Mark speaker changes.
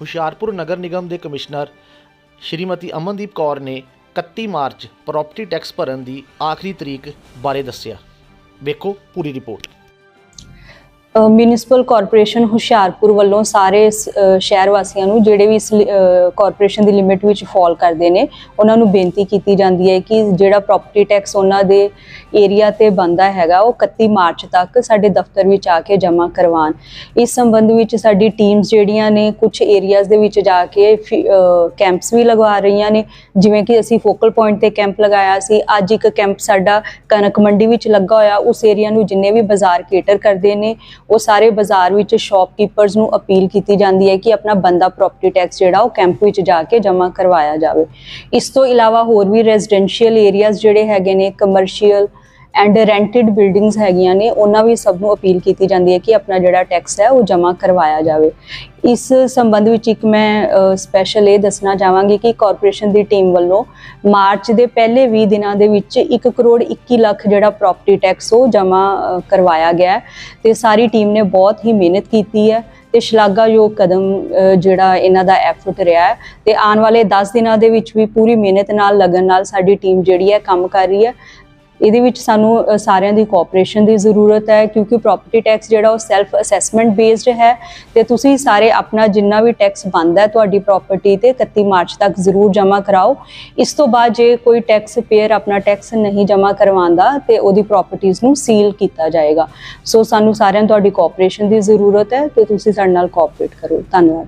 Speaker 1: ਹੁਸ਼ਿਆਰਪੁਰ ਨਗਰ ਨਿਗਮ ਦੇ ਕਮਿਸ਼ਨਰ ਸ਼੍ਰੀਮਤੀ ਅਮਨਦੀਪ ਕੌਰ ਨੇ 31 March property tax ਭਰਨ ਦੀ ਆਖਰੀ ਤਰੀਕ ਬਾਰੇ ਦੱਸਿਆ। ਵੇਖੋ ਪੂਰੀ ਰਿਪੋਰਟ।
Speaker 2: ਮਿਊਨਿਸਪਲ ਕਾਰਪੋਰੇਸ਼ਨ ਹੁਸ਼ਿਆਰਪੁਰ ਵੱਲੋਂ ਸਾਰੇ ਸ਼ਹਿਰ ਵਾਸੀਆਂ ਨੂੰ ਜਿਹੜੇ ਵੀ ਇਸ ਕਾਰਪੋਰੇਸ਼ਨ ਦੀ ਲਿਮਿਟ ਵਿੱਚ ਫਾਲ ਕਰਦੇ ਨੇ, ਉਹਨਾਂ ਨੂੰ ਬੇਨਤੀ ਕੀਤੀ ਜਾਂਦੀ ਹੈ ਕਿ ਜਿਹੜਾ ਪ੍ਰਾਪਰਟੀ ਟੈਕਸ ਉਹਨਾਂ ਦੇ ਏਰੀਆ ਤੇ ਬੰਦਾ ਹੈਗਾ, ਉਹ 31 ਮਾਰਚ ਤੱਕ ਸਾਡੇ ਦਫ਼ਤਰ ਵਿੱਚ ਆ ਕੇ ਜਮ੍ਹਾਂ ਕਰਵਾਉਣ। ਇਸ ਸੰਬੰਧ ਵਿੱਚ ਸਾਡੀ ਟੀਮਸ ਜਿਹੜੀਆਂ ਨੇ ਕੁਝ ਏਰੀਆਜ਼ ਦੇ ਵਿੱਚ ਜਾ ਕੇ ਕੈਂਪਸ ਵੀ ਲਗਵਾ ਰਹੀਆਂ ਨੇ, ਜਿਵੇਂ ਕਿ ਅਸੀਂ ਫੋਕਲ ਪੁਆਇੰਟ ਤੇ ਕੈਂਪ ਲਗਾਇਆ ਸੀ, ਅੱਜ ਇੱਕ ਕੈਂਪ ਸਾਡਾ ਕਣਕ ਮੰਡੀ ਵਿੱਚ ਲੱਗਾ ਹੋਇਆ, ਉਸ ਏਰੀਆ ਨੂੰ ਜਿੰਨੇ ਵੀ ਬਾਜ਼ਾਰ ਕੇਟਰ ਕਰਦੇ ਨੇ ਉਹ ਸਾਰੇ ਬਾਜ਼ਾਰ ਵਿੱਚ ਸ਼ਾਪਕੀਪਰਸ ਨੂੰ ਅਪੀਲ ਕੀਤੀ ਜਾਂਦੀ ਹੈ ਕਿ ਆਪਣਾ ਬੰਦਾ ਪ੍ਰਾਪਰਟੀ ਟੈਕਸ ਜਿਹੜਾ ਉਹ ਕੈਂਪ ਵਿੱਚ ਜਾ ਕੇ ਜਮ੍ਹਾਂ ਕਰਵਾਇਆ ਜਾਵੇ। ਇਸ ਤੋਂ ਇਲਾਵਾ ਹੋਰ ਵੀ ਰੈਜ਼ੀਡੈਂਸ਼ੀਅਲ ਏਰੀਆਜ਼ ਜਿਹੜੇ ਹੈਗੇ ਨੇ ਕਮਰਸ਼ੀਅਲ ਐਂਡ ਰੈਂਟਡ ਬਿਲਡਿੰਗਸ ਹੈਗੀਆਂ ਨੇ, ਉਹਨਾਂ ਵੀ ਸਭ ਨੂੰ ਅਪੀਲ ਕੀਤੀ ਜਾਂਦੀ ਹੈ ਕਿ ਆਪਣਾ ਜਿਹੜਾ ਟੈਕਸ ਹੈ ਉਹ ਜਮ੍ਹਾਂ ਕਰਵਾਇਆ ਜਾਵੇ। ਇਸ ਸੰਬੰਧ ਵਿੱਚ ਇੱਕ ਮੈਂ ਸਪੈਸ਼ਲ ਇਹ ਦੱਸਣਾ ਚਾਹਾਂਗੀ ਕਿ ਕਾਰਪੋਰੇਸ਼ਨ ਦੀ ਟੀਮ ਵੱਲੋਂ ਮਾਰਚ ਦੇ ਪਹਿਲੇ 20 ਦਿਨਾਂ ਦੇ ਵਿੱਚ 1 ਕਰੋੜ 21 ਲੱਖ ਜਿਹੜਾ ਪ੍ਰਾਪਰਟੀ ਟੈਕਸ ਉਹ ਜਮ੍ਹਾਂ ਕਰਵਾਇਆ ਗਿਆ ਹੈ ਤੇ ਸਾਰੀ ਟੀਮ ਨੇ ਬਹੁਤ ਹੀ ਮਿਹਨਤ ਕੀਤੀ ਹੈ ਤੇ ਸ਼ਲਾਘਾਯੋਗ ਕਦਮ ਜਿਹੜਾ ਇਹਨਾਂ ਦਾ ਐਫਰਟ ਰਿਹਾ ਹੈ ਤੇ ਆਉਣ ਵਾਲੇ 10 ਦਿਨਾਂ ਦੇ ਵਿੱਚ ਵੀ ਪੂਰੀ ਮਿਹਨਤ ਨਾਲ, ਲਗਨ ਨਾਲ ਸਾਡੀ ਟੀਮ ਜਿਹੜੀ ਹੈ ਕੰਮ ਕਰ ਰਹੀ ਹੈ। ਇਹਦੇ ਵਿੱਚ ਸਾਨੂੰ ਸਾਰਿਆਂ ਦੀ ਕੋਆਪਰੇਸ਼ਨ ਦੀ ਜ਼ਰੂਰਤ ਹੈ, ਕਿਉਂਕਿ ਪ੍ਰਾਪਰਟੀ ਟੈਕਸ ਜਿਹੜਾ ਉਹ ਸੈਲਫ ਅਸੈਸਮੈਂਟ ਬੇਸਡ ਹੈ ਤੇ ਤੁਸੀਂ ਸਾਰੇ ਆਪਣਾ ਜਿੰਨਾ ਵੀ ਟੈਕਸ ਬਣਦਾ ਹੈ ਤੁਹਾਡੀ ਪ੍ਰਾਪਰਟੀ ਤੇ 31 ਮਾਰਚ ਤੱਕ ਜ਼ਰੂਰ ਜਮ੍ਹਾਂ ਕਰਾਓ। ਇਸ ਤੋਂ ਬਾਅਦ ਜੇ ਕੋਈ ਟੈਕਸ ਪੇਅਰ ਆਪਣਾ ਟੈਕਸ ਨਹੀਂ ਜਮ੍ਹਾਂ ਕਰਵਾਉਂਦਾ ਤੇ ਉਹਦੀ ਪ੍ਰਾਪਰਟੀਆਂ ਨੂੰ ਸੀਲ ਕੀਤਾ ਜਾਏਗਾ। ਸੋ ਸਾਨੂੰ ਸਾਰਿਆਂ ਨੂੰ ਤੁਹਾਡੀ ਕੋਆਪਰੇਸ਼ਨ ਦੀ ਜ਼ਰੂਰਤ ਹੈ ਤੇ ਤੁਸੀਂ ਸਾਡੇ ਨਾਲ ਕੋਆਪਰੇਟ ਕਰੋ। ਧੰਨਵਾਦ।